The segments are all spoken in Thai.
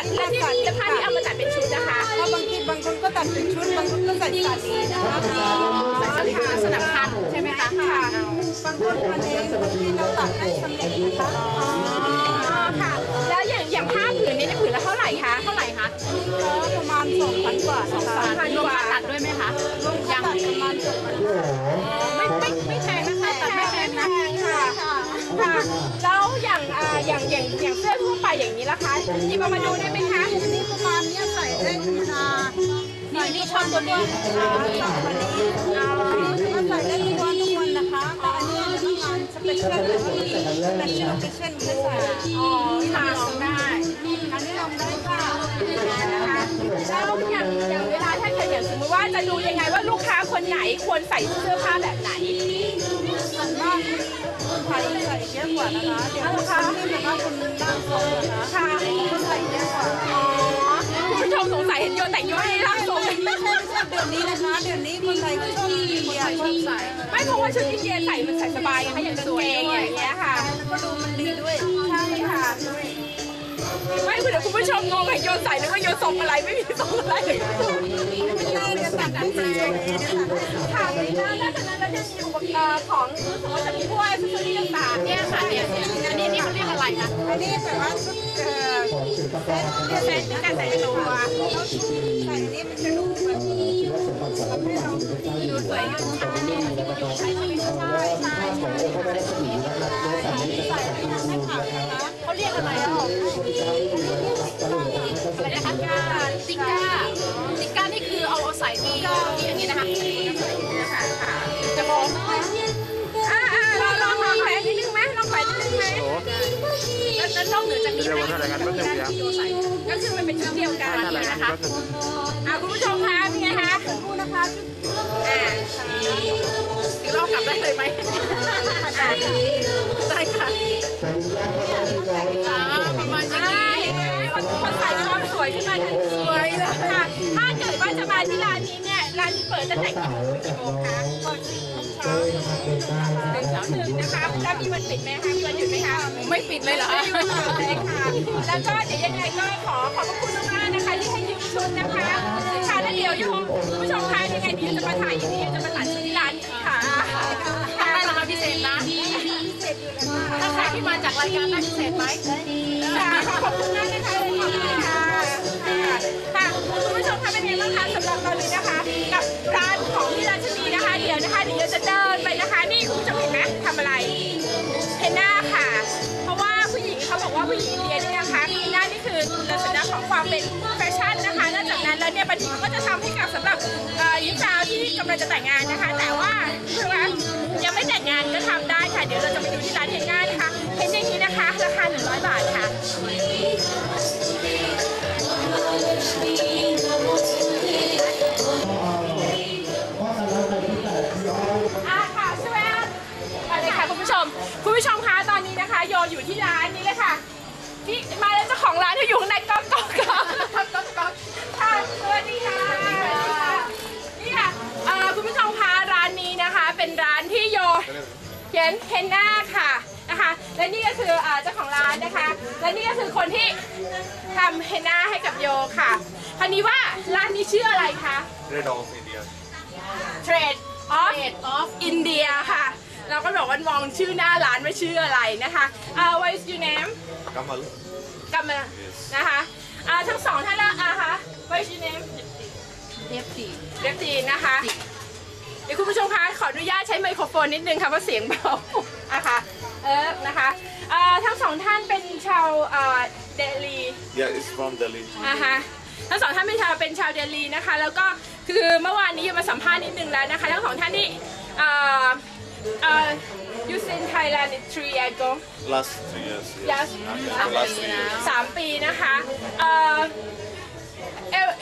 ตัดแล้วที่แล้วผ้าที่เอามาตัดเป็นชุดนะคะเพราะบางทีบางคนก็ตัดเป็นชุด บางคนก็ใส่สาลีนะคะใส่สลิงสนับพันใช่ไหมคะค่ะบางคนวันนี้บางทีเราตัดให้สำเร็จนะคะอ๋อค่ะ แล้วอย่างอย่างผ้าผืนนี้เนี่ยผืนละเท่าไหร่คะเท่าไหร่คะก็ประมาณสองพันกว่าสองพันรวมค่าตัดด้วยไหมคะรวมค่าตัดประมาณสองพันไม่ไม่ไม่แพงนะคะตัดไม่แพงนะค่ะค่ะแล้วอย่างอ่าอย่างอย่าง อย่างเสื้อทั่วไปอย่างนี้ละคะหยิบเอามาดูได้ไหมคะนี่ประมาณเนี้ยใส่ได้ธรรมดานี่นี่ชอบตัวนี้ชอบคนนี้อ๋อก็ใส่ได้ทุกวันทุกวันนะคะแต่อันนี้จะต้องงานสเปเชียลหรือว่สเปเชียลสเปเชียลไม่ใส่อ๋อค่ะลองได้อันนี้ลองได้ค่ะนะคะแล้วอย่างอย่างเวลาถ้าเกิดอย่างสมมติว่าจะดูยังไงว่าลูกค้าคนไหนควรใส่เสื้อผ้าแบบไหน ใส่เยอะกว่านะคะ เดี๋ยวลูกค้าที่แบบว่าคนร่างทรงนะคะค่ะก็ใส่เยอะกว่าอ๋อคุณผู้ชมสงสัยเห็นโยนแต่งโยนให้ร่างทรงไม่ใช่ไม่ใช่เดือนนี้นะคะ เดือนนี้คนไทยก็ชอบมีคนไทยชอบใส่ไม่เพราะว่าชุดอินเดียใส่มันใส่สบายไงคะอย่างกางเกงอย่างเงี้ยค่ะแล้วก็ดูมันดีด้วย ใช่ค่ะไม่ คุณผู้ชมงงไงโยนใส่แล้วก็โยนส่งอะไรไม่มีส่งอะไรไม่ใช่เดี๋ยวตัดให้สวยๆเดี๋ยวตัดให้สวยค่ะแล้วนอกจากนั้นเราจะมีอุปกรณ์ของสึกว่าจะมีพวกแอคเซสซอรี่ต่างๆเนี่ยค่ะเนี่ยเนี่ยอันนี้นี่เขาเรียกอะไรคะอันนี้แบบว่าชุดเอ่อเซตการแต่งตัวแล้วชุดใส่อันนี้มันจะดูแบบทำให้เราดูสวยงาม จากนี้เดี๋ยววันเท่าไหร่กันแป๊บนึงเดี๋ยวที่โยใส่ก็คือมันเป็นชุดเดียวกันเท่าไหร่กันนะคะแป๊บนึงอ่าคุณผู้ชมคะเป็นไงคะดูนะคะอ่าเดี๋ยวเรากลับได้เลยไหมอ่าได้ค่ะอ่าประมาณนี้พอใส่ความสวยขึ้นมาทันทีสวยเลยค่ะถ้าเกิดว่าจะมาที่ร้านนี้เนี่ยร้านนี้เปิดตั้งแต่กี่โมงถึงกี่โมงคะเปิดสิบโมงเช้าถึงเช้าหนึ่งนะคะแล้วมีวันปิดไหมคะมีวันหยุดไหมคะ ไม่ปิดเลยเหรอไม่หยุดเลยค่ะแล้วก็เดี๋ยวยังไงก็ขอขอบพระคุณมากๆนะคะที่ให้ยืมชุดนะคะค่ะแล้วเดี๋ยวโยมคุณผู้ชมคะยังไงเดี๋ยวจะมาถ่ายอย่างนี้จะมาตัดชุดที่ร้านนี้ค่ะทำได้ราคาพิเศษนะถ้าใครที่มาจากรายการได้พิเศษไหมค่ะขอบคุณมากนะคะขอบคุณค่ะค่ะค่ะคุณผู้ชมคะเป็นไงบ้างคะสำหรับตอนนี้นะคะ กับร้านของพี่ราชนีนะคะ เดี๋ยวนะคะเดี๋ยวจะเดินไปนะคะ นี่คุณผู้ชมเห็นไหมทำอะไร ความเป็นแฟชั่นนะคะนอกจากนั้นแล้วเนี่ยบางทีเขาก็จะทำให้กับสำหรับเอ่อหญิงสาวที่กำลังจะแต่งงานนะคะ แต่ว่าคือว่ายังไม่แต่งงานก็ทำได้ค่ะ เดี๋ยวเราจะไปดูที่ร้านเฮนน่านะคะเห็นอย่างนี้นะคะ ราคา 100 บาทค่ะอะค่ะช่วยมาเลยค่ะคุณผู้ชมคุณผู้ชมคะตอนนี้นะคะ โยอยู่ที่ร้านนี้เลยค่ะนี่มาแล้วเจ้าของร้านที่อยู่ข้างใน เขียนเฮนน่าค่ะนะคะและนี่ก็คือเอ่อเจ้าของร้านนะคะ และนี่ก็คือคนที่ทำเฮนน่าให้กับโยค่ะคราวนี้ว่าร้านนี้ชื่ออะไรคะ Red of India Trade of of India ค่ะ เราก็บอกว่ามองชื่อหน้าร้านว่าชื่ออะไรนะคะอ่า what is your name Kamal กลับมานะคะอ่าทั้งสองท่านละอ่าคะ what is your name เย็บสีเรียบจีนนะคะเดี๋ยวคุณผู้ชมคะขออนุญาตใช้ไมโครโฟนนิดนึงค่ะเพราะเสียงเบาอะค่ะเออนะคะอ่าทั้งสองท่านเป็นชาวอ่าเดลี Yeah it's from Delhi อ่าฮะทั้งสองท่านเป็นชาวเป็นชาวเดลีนะคะ แล้วก็คือเมื่อวานนี้มาสัมภาษณ์นิดนึงแล้วนะคะ ทั้งสองท่านนี่เอ่อเอ่อ you in Thailand three years ago last three years Yes. Okay, last three years สามปีนะคะเอ่อ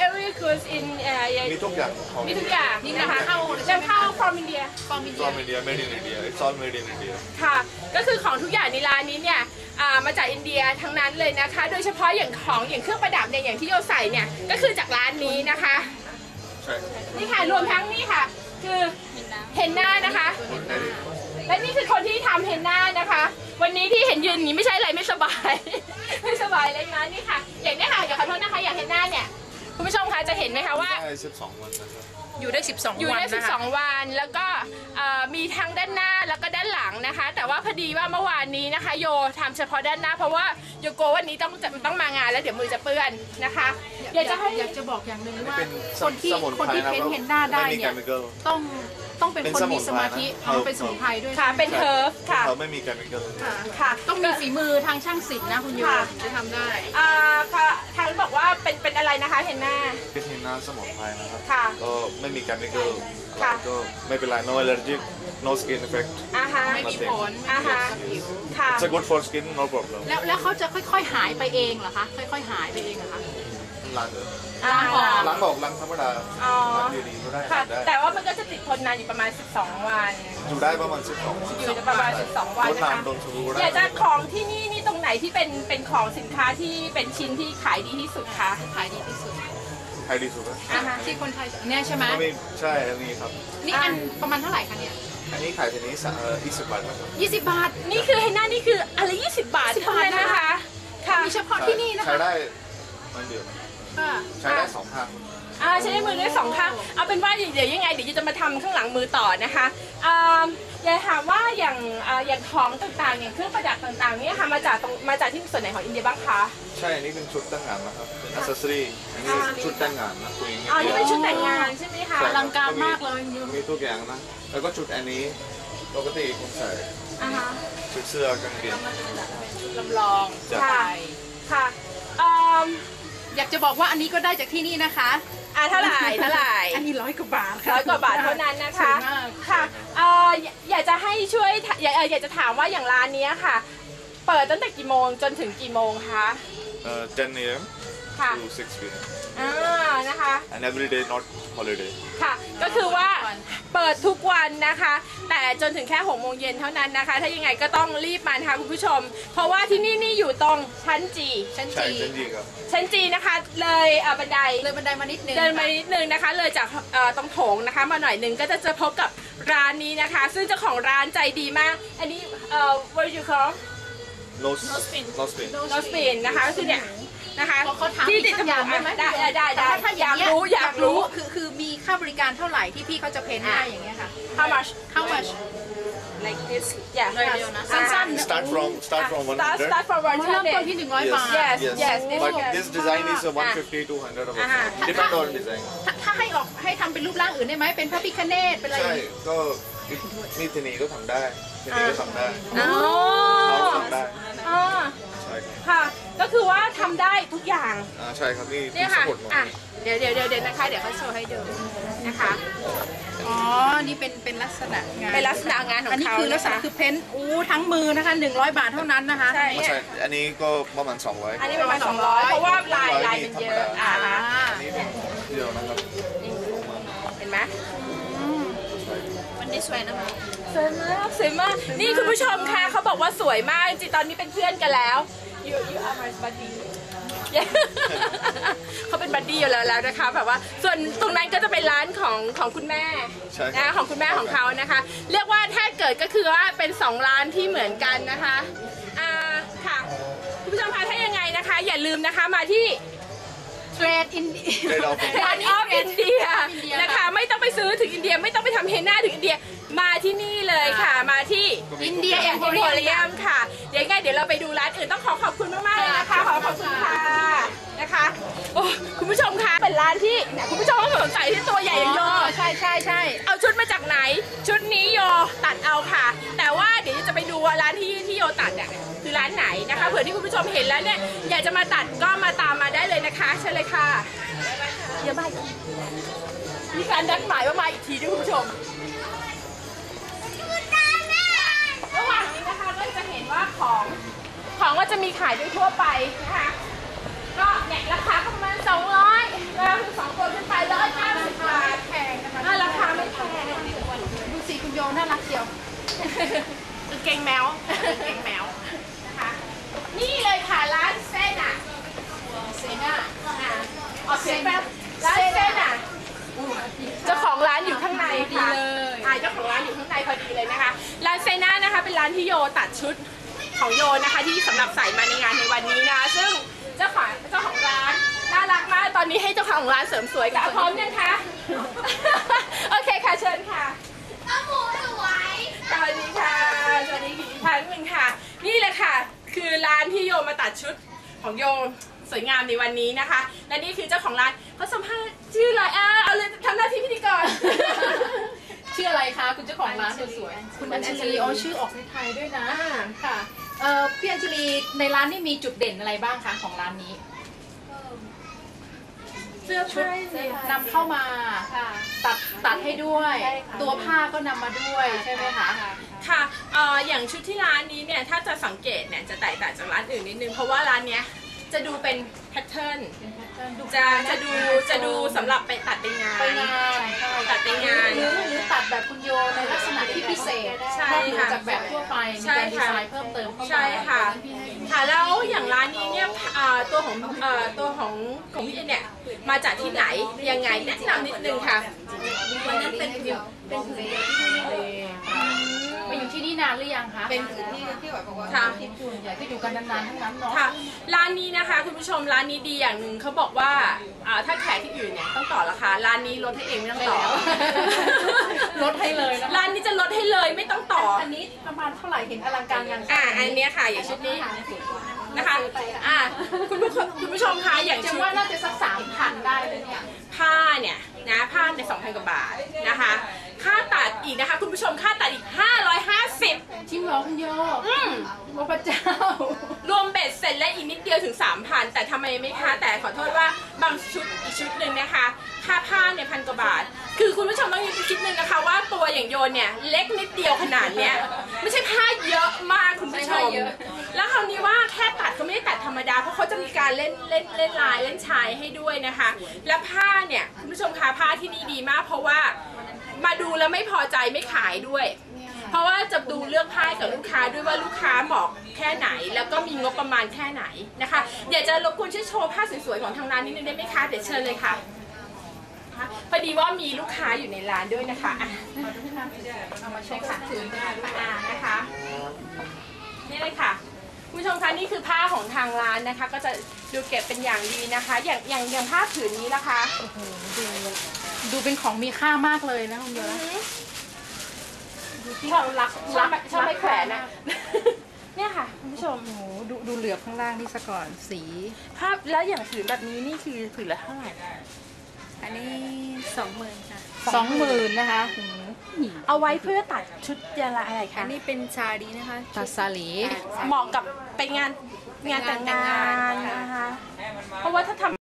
every every goods in เอ่อมีทุกอย่างของ มีทุกอย่างนะคะเข้าจะเข้า from India from India made in India it's all made in India ค่ะ ก็คือของทุกอย่างในร้านนี้เนี่ยอ่ามาจากอินเดียทั้งนั้นเลยนะคะ โดยเฉพาะอย่างของอย่างเครื่องประดับเนี่ยอย่างที่โยใส่เนี่ยก็คือจากร้านนี้นะคะ ใช่นี่ค่ะรวมทั้งนี่ค่ะ คือเฮนน่านะคะและนี่คือคนที่ทำเฮนน่านะคะ วันนี้ที่เห็นยืนอย่างนี้ไม่ใช่อะไรไม่สบาย ไม่สบายเลยนะนี่ค่ะ อย่างนี้ค่ะอย่าขอโทษคุ ณผู้ชมคะจะเห็นไหมคะว่า ได้สิบสองวันนะครับ อยู่ได้ 12 อยู่วันได้ นะคะ12 วัน แล้วก็เอ่อมีทั้งด้านหน้าแล้วก็ด้านหลังนะคะ แต่ว่าพอดีว่าเมื่อวานนี้นะคะ โยทำเฉพาะด้านหน้า เพราะว่าโยกลัววันนี้ต้องจะต้องมางานแล้วเดี๋ยวมือจะเปื้อนนะคะ อยากจะให้อยากจะบอกอย่างหนึ่งว่าเป็นคนที่สมุนคนไพรที่นะเพ้นครับเห็นหน้าได้ไม่มีเนี่ย chemical ต้องต้องเป็นเป็นคนสมุมีนไพรสมาธินะเอาเป็นสมุนไพรด้วยค่ะเป็นเฮิร์ฟค่ะเขาไม่มี chemical ค่ะค่ะ ต้องมีฝีมือทางช่างศิลป์นะคุณโยค่ะจะทำได้อ่าค่ะทางบอกว่าเป็นเป็นอะไรนะคะเห็นหน้าเป็นเฮน่าสมุนไพรนะครับค่ะก็ไม่มี chemical ค่ะก็ไม่เป็นไร no allergic no skin effect อ่าฮะไม่มีผลอ่าฮะค่ะ it's a good for skin no problem แล้วแล้วเขาจะค่อย ๆ หายไปเองเหรอคะค่อย ๆ หายไปเองเหรอคะ ล้างเถอะอ่าล้างบอกล้างธรรมดาอ๋อล้างดีๆก็ได้ค่ะ ได้แต่ว่ามันก็จะติดทนนานอยู่ประมาณ 12 วัน อยู่ได้ประมาณ12วันอยู่ประมาณ 12 วันโดนนะคะน้ำโดนชูก็ได้อยากจะของที่นี่นี่ตรงไหนที่เป็นเป็นของสินค้าที่เป็นชิ้นที่ขายดีที่สุดคะขายดีที่สุดไฮดีสุดอะอ่าฮะที่คนไทยเนี่ยใช่ไหมก็มีใช่อันนี้ครับ นี่อันประมาณเท่าไหร่คะเนี่ยอันนี้ขายทีนี้สะเอ่อ20บาทนะครับ20 บาท นี่คือเฮน่านี่คืออะไร20 บาทเท่านั้นนะคะ ค่ะ มีเฉพาะที่นี่นะใช้คะ ได้มันเดียว ค่ะใช้ได้สองข้างอ่าใช้มือด้วยสองข้างเอาเป็นว่าเดี๋ยวยังไงเดี๋ยวจะมาทำข้างหลังมือต่อนะคะอ่าอยากถามว่าอย่างอ่าอย่างของต่างๆ อย่างเครื่องประดับต่างๆเนี่ยค่ะมาจากตรงมาจากที่ส่วนไหนของอินเดียบ้างคะใช่อันนี้เป็นชุดแต่งงานนะครับเป็นอัซเซอรี่อันนี้เป็นชุดแต่งงานนะคุยอย่างเงี้ยอ๋อนี่เป็นชุดแต่งงานใช่ไหมคะใช่อลังการมากเลยมีทุกอย่างนะแล้วก็ชุดอันนี้ปกติคนใส่อ่าฮะชุดเสื้อกางเกงลำลองจ้ะใช่ค่ะอืม อยากจะบอกว่าอันนี้ก็ได้จากที่นี่นะคะอ่าเท่าไหร่เท่าไหร่อันนี้ร้อยกว่าบาทค่ะร้อยกว่าบาทเท่านั้นนะคะสวยมากค่ะเอ่ออยอยากจะให้ช่วยถอยากเอ่ออยากจะถามว่าอย่างร้านเนี้ยค่ะ เปิดตั้งแต่กี่โมงจนถึงกี่โมงคะเอ่อ10 a.m. ค่ะ to 6 p.m. อ่า นะคะ and every day not holiday ค่ะ ก็คือว่าเปิดทุกวันนะคะ แต่จนถึงแค่หกโมงเย็นเท่านั้นนะคะ ถ้ายังไงก็ต้องรีบมานะคะคุณผู้ชม เพราะว่าที่นี่นี่อยู่ตรงชั้นจีชั้นใช่จีเช่นดีครับ ชั้นจีนะคะ เลยเอ่อบันได เลยบันไดมานิดนึงเดินมานิดนึงนะคะ เลยจากเอ่อตรงโถงนะคะ มาหน่อยหนึงก็จะเจอพบกับร้านนี้นะคะ ซึ่งเจ้าของร้านใจดีมาก อันนี้เอ่อ what do you call no spin no spin โนสปินนะคะก็คือเนี่ย นะคะขอเขาถามที่อีกติดสักอย่างได้ไหมได้ได้ได้ได้ถ้าอยากงเงี้รู้อยากรู้คือคือมีค่าบริการเท่าไหร่ที่พี่เขาจะเพ้นให้อย่างเงี้ยค่ะ how much How much like this yeah หน่อยเดียวนะสั้นๆ start from start from อะ100 start start from อ๋อ one เริ่มต้นที่100บาท Yes yes yes but yes this design is a อะ150 200 about อ่า depend on design ถ้าถ้าให้ออกให้ทำเป็นรูปร่างอื่นได้ไหมเป็นพระพิคเนตเป็นอะไรใช่ก็นี่ทีนี้ก็ทำได้ทีนี้ก็ทำได้อ๋อเราก็ทำได้อ๋อใช่ครับค่ะ ก็คือว่าทำได้ทุกอย่างอ่าใช่ครับนี่เนี่ยสค่ะมุดหมดอะเดี๋ยวเดี๋ยวเดี๋ยวเดี๋ยวนะคะ เดี๋ยวเขาโชว์ให้ดูนะคะ อ๋อ นี่เป็นเป็นลักษณะงานเป็นลักษณะงานของอันนี้เขาคือลักษณะนะคะ คือเพ้นท์อู้ทั้งมือนะคะ 100 บาทเท่านั้นนะคะ ใช่ไม่ใช่อันนี้ก็ประมาณ200อันนี้ประมาณ200 เพราะว่าลายลายมันเยอะอ่าฮะอันนี้เป็นเดียวนะครับเห็นไหมมันได้สวยนะคะ สวยมากสวยมาก นี่คุณผู้ชมค่ะเขาบอกว่าสวยมากจริงๆตอนนี้เป็นเพื่อนกันแล้ว you you are my buddy เขาเป็นบัดดี้อยู่แล้วแล้วนะคะแบบว่าส่วนตรงนั้นก็จะเป็นร้านของของคุณแม่ใช่ครับ นะของคุณแม่ของเขานะคะ เรียกว่าถ้าเกิดก็คือว่าเป็นสองร้านที่เหมือนกันนะคะอ่าค่ะคุณผู้ชมคะถ้ายังไงนะคะ อย่าลืมนะคะมาที่ เทรดอินเทรดออฟเทรนออฟอินเดีย India นะคะไม่ต้องไปซื้อถึงอินเดียไม่ต้องไปทำเฮน่าถึงอินเดีย มาที่นี่เลยค่ะ มาที่อินเดียเอ็เอ็มมโพโพเรีเรียยมมค่ะ เดี๋ยวยังไงเดี๋ยวเราไปดูร้านอื่นต้องขอขอบคุณมากๆเลยนะคะ ขอขอบคุณค่ะนะคะโอ้คุณผู้ชมคะเป็นร้านที่เนี่ยคุณผู้ชมต้องสงสัยที่ตัวใหญ่อย่างโยใช่ใช่ใช่เอาชุดมาจากไหน ชุดนี้โยตัดเอาค่ะ แต่ว่าเดี๋ยวจะไปดูว่าร้านที่ที่โยตัดเนี่ยคือร้านไหนนะคะเผื่อที่คุณผู้ชมเห็นแล้วเนี่ยอยากจะมาตัดก็มาตามมาได้เลยนะคะเชิญเลยค่ะเดี๋ยวมาอีกทีมีการนัดหมายว่ามาอีกทีด้วยคุณผู้ชม ว่าของของก็จะมีขายด้วยทั่วไปนะคะ ก็เนี่ยราคาก็ประมาณ 200แล้วคือสองตัวขึ้นไปร้อยเก้าสิบบาทแพงนะคะอ่าราคาไม่แพงดูสิคุณโยน่ารักเชียวกางเกงแมวกางเกงแมวนะคะ นี่เลยค่ะร้านเส้นอะเซน่าอะออกเสียงแป๊บร้านเส้นอะเจ้าของร้านอยู่ข้างในค่ะดีเลยอ่าเจ้าของร้านอยู่ข้างในพอดีเลยนะคะ ร้านเซน่านะคะ เป็นร้านที่โยตัดชุด ของโยนะคะที่สำหรับใส่มาในงานในวันนี้นะซึ่งเจ้าของเจ้าของร้านน่ารักมากตอนนี้ให้เจ้าของของร้านเสริมสวยค่ะพร้อมยังคะโอเคค่ะเชิญค่ะสวัสดีค่ะสวัสดีอีกครั้งหนึ่งค่ะ นี่แหละค่ะ คือร้านที่โยมมาตัดชุดของโยมสวยงามในวันนี้นะคะ และนี่คือเจ้าของร้านเขาสัมภาษณ์ชื่ออะไรอะเอาเลยทำหน้าที่พิธีกรชื่ออะไรคะ คุณเจ้าของร้านสวยๆคุณอัญชลีอ๋อชื่อออกไทยๆด้วยนะค่ะ เอ่อพี่อัญชลีในร้านนี่มีจุดเด่นอะไรบ้างคะของร้านนี้ เสื้อผ้านำเข้ามาตัดตัดให้ด้วย ใช่ค่ะ ตัวผ้าก็นำมาด้วยใช่ไหมคะ ค่ะเอ่ออย่างชุดที่ร้านนี้เนี่ย ถ้าจะสังเกตเนี่ย จะแตกต่างจากร้านอื่นนิดนึง เพราะว่าร้านเนี้ยจะดูเป็นแพทเทิร์น จะจะดูจะดูสำหรับไปตัดไปงาน ไปงานตัดไปงาน หรือหรือตัดแบบคุณโยในลักษณะที่พิเศษใช่นอกเหนือค่ะจากแบบทั่วไปมีใช่การดีค่ะ ไซน์เพิ่มเติมเข้ามาใช่ค่ะตอนนั้นพี่ให้ค่ะแล้วอย่างร้านนี้เนี่ยเอ่อตัวของเอ่อตัวของของพี่เนี่ยมาจากที่ไหนยังไงแนะนำนิดนึงค่ะ วันนั้นเป็นผิวเป็นผืนเดียวที่ไม่ได้มาอยู่ที่ นี่นานหรือยังคะเป็นผืนที่ที่แบบว่าค่ะ ที่ส่วนใหญ่ก็อยู่กันนานๆทั้งนั้นเนาะค่ะร้านนี้นะคะคุณผู้ชมร้านนี้ดีอย่างหนึ่งเขาบอกว่าอ่าถ้าแขกที่อื่นเนี่ยต้องต่อราคาร้านนี้ลดให้เองไม่ต้องต่อลดให้เลยนะคะร้านนี้จะลดให้เลยไม่ต้องต่ออันนี้ประมาณเท่าไหร่เห็นอลังการงานสร้อ่างอันเนี้ยค่ะอย่างชุดนี้นะคะอ่าคุณผู้ชมคุณผู้ชมคะอย่างจะชุด ว่าน่าจะสักสามพันได้เลยเนี่ย ผ้าเนี่ยนะผ้าในสองพันกว่าบาทนะคะ ค่าตัดอีกนะคะ คุณผู้ชมค่าตัดอีก 550 จริงเหรอคุณโยอืมโอ้พระเจ้า รวมเบ็ดเสร็จและอีกนิดเดียวถึง 3,000 แต่ทำไมไม่คะ แต่ขอโทษว่าบางชุดอีกชุดหนึ่งนะคะ ค่าผ้าเนี่ยพันกว่าบาท คือคุณผู้ชมต้องคิดนึงนะคะว่าตัวอย่างโยนเนี่ยเล็กนิดเดียวขนาดเนี้ยไม่ใช่ผ้าเยอะมากคุณผู้ชม แล้วคราวนี้ว่าแค่ตัดเขาไม่ได้ตัดธรรมดา เพราะเขาจะมีการเล่นเล่นเล่นลายเล่นชายให้ด้วยนะคะ และผ้าเนี่ยคุณผู้ชมคะผ้าที่นี่ดีมาก เพราะว่า มาดูแล้วไม่พอใจไม่ขายด้วย เพราะว่าจะดูเลือกผ้าให้กับลูกค้าด้วยว่าลูกค้าเหมาะแค่ไหน แล้วก็มีงบประมาณแค่ไหนนะคะอยากจะรบกวนช่วยโชว์ผ้าสวยๆของทางร้านนิดนึงได้ไหมคะเดี๋ยวเชิญเลยค่ะพอดีว่ามีลูกค้าอยู่ในร้านด้วยนะคะอะเอามาโชว์ค่ะถือได้อ่านะคะนี่เลยค่ะ คุณผู้ชมคะนี่คือผ้าของทางร้านนะคะ ก็จะดูเก็บเป็นอย่างดีนะคะ อย่างอย่างอย่างผ้าผืนนี้นะคะดูเป็นของมีค่ามากเลยนะคุณโยที่เรารักชอบชอบไม่แขวนนะเนี่ยค่ะคุณผู้ชมโอ้โหดูดูเหลือบข้างล่างนี่ซะก่อนสีภาพแล้วอย่างผืนแบบนี้นี่คือผืนละเท่าไหร่อันนี้สองหมื่นค่ะสองหมื่นนะคะ เอาไว้เพื่อตัดชุดยาละอะไรอัคะนนี้เป็นชาดีนะคะ ตัดสาลี เหมาะกับไปงานงานแต่งงานนะคะ เพราะว่าถ้าทำ